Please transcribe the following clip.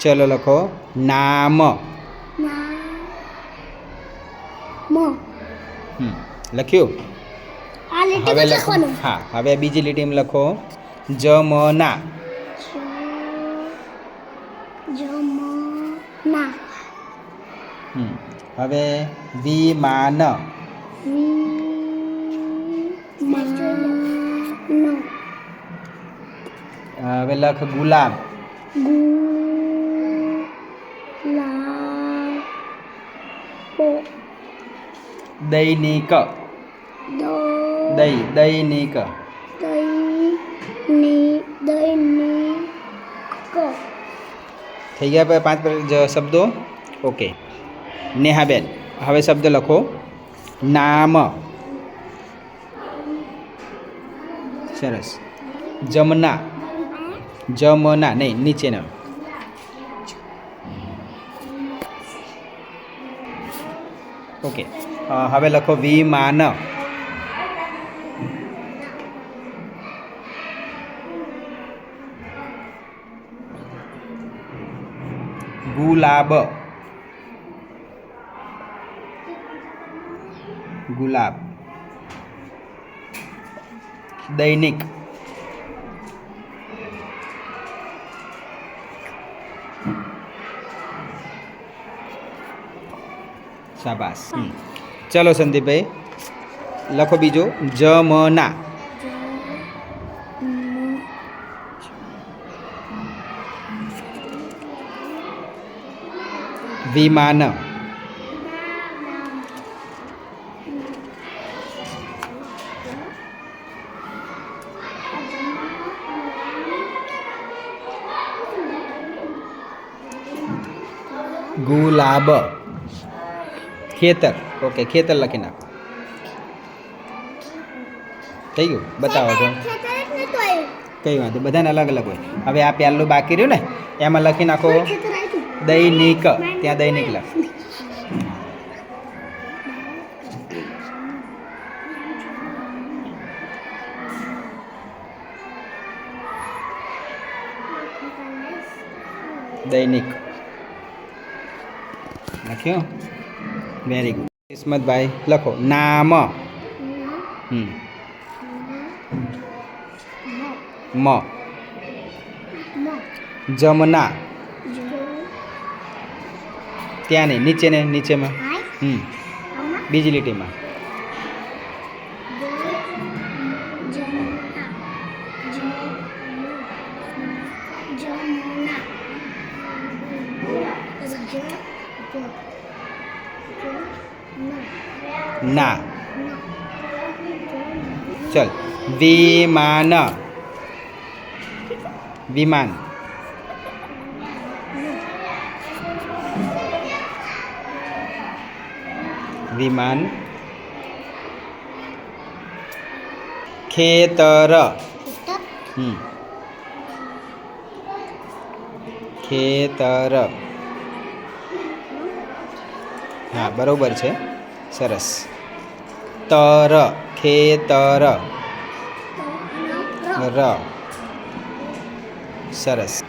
ચલો લખો. નામ. લખ્યું? હવે લખો. હા હવે બીજી લીટીમાં લખો. જમના. જમના હવે વિમાન. હવે લખ ગુલાબ ગુલાબો દૈનિક. દૈ. દૈનિક. દૈનિક. થઈ ગયા પાંચ પર- શબ્દો? ઓકે. નેહાબેન હવે શબ્દ લખો. નામ. સરસ. જમના. જમના નહીં નીચેના. ઓકે અ, હવે લખો વિમાન ગુલાબ ગુલાબ દૈનિક શાબાશ. ચલો સંદીપભાઈ લખો બીજો. જમના. વિમાન. ગુલાબ. ખેતર. ઓકે ખેતર લખી નાખો. થઈ ગયું? બતાવો તો. કઈ વાંધો બધાને અલગ અલગ હોય. હવે આ પહેલું બાકી રહ્યું ને એમાં લખી નાખો દૈનિક. ત્યાં દૈનિક લખ. દૈનિક. લખ્યું? વેરી ગુડ કિસ્મતભાઈ, લખો. નામ. હમ. મ. જમના. ત્યાં નહીં નીચે ને નીચેમાં. હમ. બીજી લીટીમાં. ના. ચલ. વિમાન. વિમાન. વિમાન. ખેતર. ખેતર? હા બરોબર છે. સરસ. તર ખેતર. ર. સરસ.